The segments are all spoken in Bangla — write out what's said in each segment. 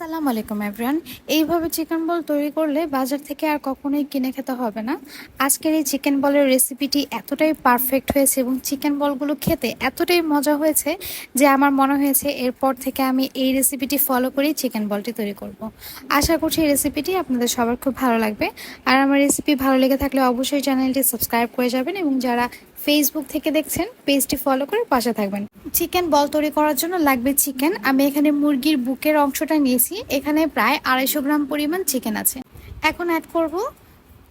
আসসালামু আলাইকুম এভরিওয়ান এইভাবে চিকেন বল তৈরি করলে বাজার থেকে আর কখনোই কিনে খেতে হবে না। আজকের এই চিকেন বলের রেসিপিটি এতটাই পারফেক্ট হয়েছে এবং চিকেন বলগুলো খেতে এতটাই মজা হয়েছে যে আমার মনে হয়েছে এরপর থেকে আমি এই রেসিপিটি ফলো করেই চিকেন বলটি তৈরি করব। আশা করছি এই রেসিপিটি আপনাদের সবার খুব ভালো লাগবে। আর আমার রেসিপি ভালো লেগে থাকলে অবশ্যই চ্যানেলটি সাবস্ক্রাইব করে যাবেন এবং যারা ফেসবুক থেকে দেখছেন, পেজটি ফলো করে পাশে থাকবেন। চিকেন বল তৈরি করার জন্য লাগবে চিকেন আমি এখানে মুরগির বুকের অংশটা নিয়েছি। এখানে প্রায় আড়াইশো গ্রাম পরিমাণ চিকেন আছে। এখন অ্যাড করব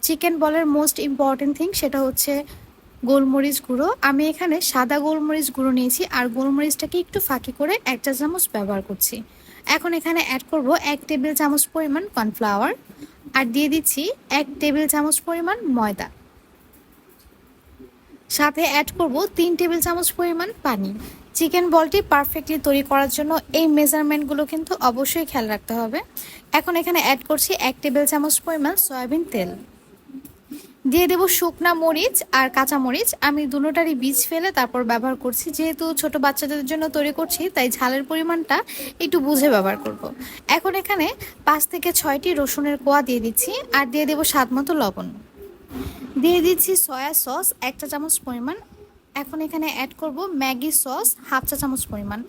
চিকেন বলের মোস্ট ইম্পর্টেন্ট থিং সেটা হচ্ছে গোলমরিচ গুঁড়ো। আমি এখানে সাদা গোলমরিচ গুঁড়ো নিয়েছি, আর গোলমরিচটাকে একটু ফাঁকি করে এক চা চামচ ব্যবহার করছি। এখন এখানে অ্যাড করব এক টেবিল চামচ পরিমাণ কর্নফ্লাওয়ার আর দিয়ে দিচ্ছি এক টেবিল চামচ পরিমাণ ময়দা। সাথে অ্যাড করব তিন টেবিল চামচ পরিমাণ পানি। চিকেন বলটি পারফেক্টলি তৈরি করার জন্য এই মেজারমেন্টগুলো কিন্তু অবশ্যই খেয়াল রাখতে হবে। এখন এখানে অ্যাড করছি এক টেবিল চামচ পরিমাণ সয়াবিন তেল। দিয়ে দেবো শুকনা মরিচ আর কাঁচা মরিচ। আমি দুটোটারই বীজ ফেলে তারপর ব্যবহার করছি। যেহেতু ছোট বাচ্চাদের জন্য তৈরি করছি, তাই ঝালের পরিমাণটা একটু বুঝে ব্যবহার করব। এখন এখানে পাঁচ থেকে ছয়টি রসুনের কোয়া দিয়ে দিচ্ছি আর দিয়ে দেবো স্বাদ মতো লবণ। দিয়ে দিচ্ছি সয়া সস, এক চা চামচ পরিমাণ। এখন এখানে অ্যাড করব ম্যাগি সস, হাফ চা চামচ পরিমাণ।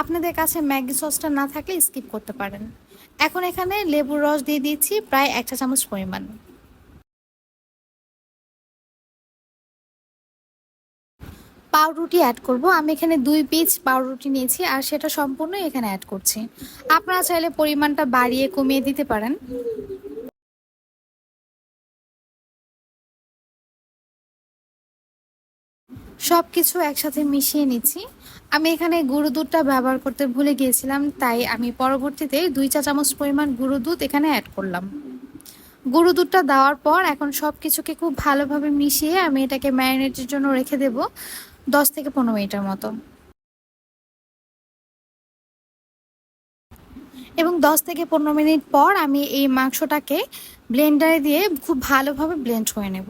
আপনাদের কাছে ম্যাগি সসটা না থাকলে স্কিপ করতে পারেন। এখন এখানে লেবুর রস দিয়ে দিচ্ছি প্রায় এক চা চামচ পরিমাণ। পাউরুটি অ্যাড করব। আমি এখানে দুই পিস পাউরুটি নিয়েছি আর সেটা সম্পূর্ণ এখানে অ্যাড করছি। আপনারা চাইলে পরিমাণটা বাড়িয়ে কমিয়ে দিতে পারেন। সব কিছু একসাথে মিশিয়ে নিচ্ছি। আমি এখানে গুঁড়ো দুধটা ব্যবহার করতে ভুলে গিয়েছিলাম, তাই আমি পরবর্তীতে দুই চা চামচ পরিমাণ গুঁড়ো দুধ এখানে অ্যাড করলাম। গুঁড়ো দুধটা দেওয়ার পর এখন সব কিছুকে খুব ভালোভাবে মিশিয়ে আমি এটাকে ম্যারিনেটের জন্য রেখে দেব দশ থেকে পনেরো মিনিটের মতো। এবং দশ থেকে পনেরো মিনিট পর আমি এই মাংসটাকে ব্লেন্ডারে দিয়ে খুব ভালোভাবে ব্লেন্ড করে নেব।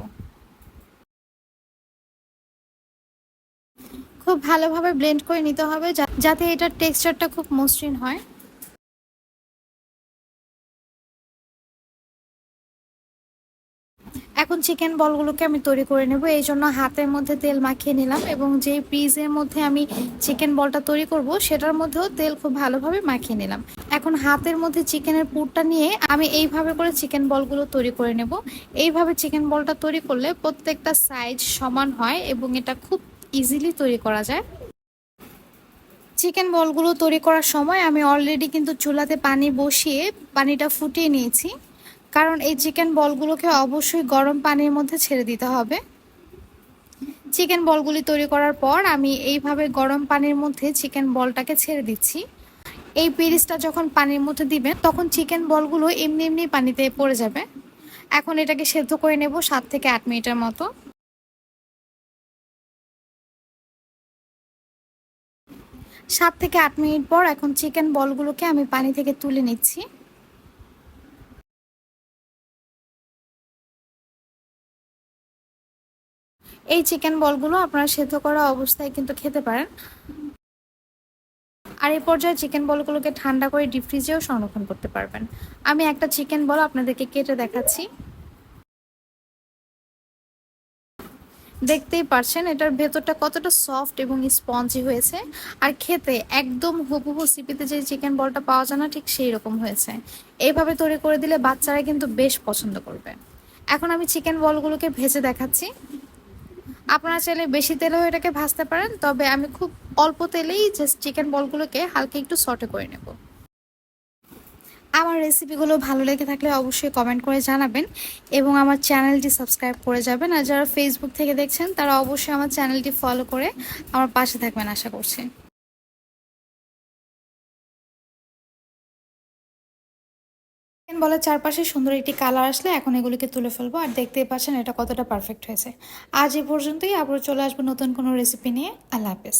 খুব ভালোভাবে ব্লেন্ড করে নিতে হবে যাতে এটার টেক্সচারটা খুব মসৃণ হয়। এখন চিকেন বলগুলোকে আমি তৈরি করে নেব। এই জন্য হাতের মধ্যে তেল মাখিয়ে নিলাম এবং যে পিজের মধ্যে আমি চিকেন বলটা তৈরি করব, সেটার মধ্যেও তেল খুব ভালোভাবে মাখিয়ে নিলাম। এখন হাতের মধ্যে চিকেনের পুরটা নিয়ে আমি এইভাবে করে চিকেন বলগুলো তৈরি করে নেব। এইভাবে চিকেন বলটা তৈরি করলে প্রত্যেকটা সাইজ সমান হয় এবং এটা খুব ইজিলি তৈরি করা যায়। চিকেন বলগুলো তৈরি করার সময় আমি অলরেডি কিন্তু চুলাতে পানি বসিয়ে পানিটা ফুটিয়ে নিয়েছি। কারণ এই চিকেন বলগুলোকে অবশ্যই গরম পানির মধ্যে ছেড়ে দিতে হবে। চিকেন বলগুলি তৈরি করার পর আমি এইভাবে গরম পানির মধ্যে চিকেন বলটাকে ছেড়ে দিচ্ছি। এই পিরিসটা যখন পানির মধ্যে দিবেন, তখন চিকেন বলগুলো এমনি এমনি পানিতে পড়ে যাবে। এখন এটাকে সেদ্ধ করে নেব সাত থেকে আট মিনিটের মতো। সাত থেকে আট মিনিট পর এখন চিকেন বলগুলোকে আমি পানি থেকে তুলে নিচ্ছি। এই চিকেন বলগুলো আপনারা সেদ্ধ করা অবস্থায় কিন্তু খেতে পারেন। আর এই পর্যায়ে চিকেন বলগুলোকে ঠান্ডা করে ডিপ ফ্রিজেও সংরক্ষণ করতে পারবেন। আমি একটা চিকেন বল আপনাদেরকে কেটে দেখাচ্ছি। দেখতেই পারছেন, এটার ভেতরটা কতটা সফট এবং স্পঞ্জি হয়েছে। আর খেতে একদম হুবহু সিপিতে যে চিকেন বলটা পাওয়া যায় না, ঠিক সেই রকম হয়েছে। এইভাবে তৈরি করে দিলে বাচ্চারা কিন্তু বেশ পছন্দ করবে। এখন আমি চিকেন বলগুলোকে ভেজে দেখাচ্ছি। আপনারা চাইলে বেশি তেলেও এটাকে ভাজতে পারেন, তবে আমি খুব অল্প তেলেই জাস্ট চিকেন বলগুলোকে হালকা একটু সটে করে নেব। আমার রেসিপিগুলো ভালো লেগে থাকলে অবশ্যই কমেন্ট করে জানাবেন এবং আমার চ্যানেলটি সাবস্ক্রাইব করে যাবেন। আর যারা ফেসবুক থেকে দেখছেন, তারা অবশ্যই আমার চ্যানেলটি ফলো করে আমার পাশে থাকবেন আশা করছি। বলে চারপাশে সুন্দর একটি কালার আসলে এখন এগুলিকে তুলে ফেলব। আর দেখতেই পাচ্ছেন এটা কতটা পারফেক্ট হয়েছে। আজ এ পর্যন্তই আবার চলে আসব নতুন কোনো রেসিপি নিয়ে। আল্লাহ হাফেজ।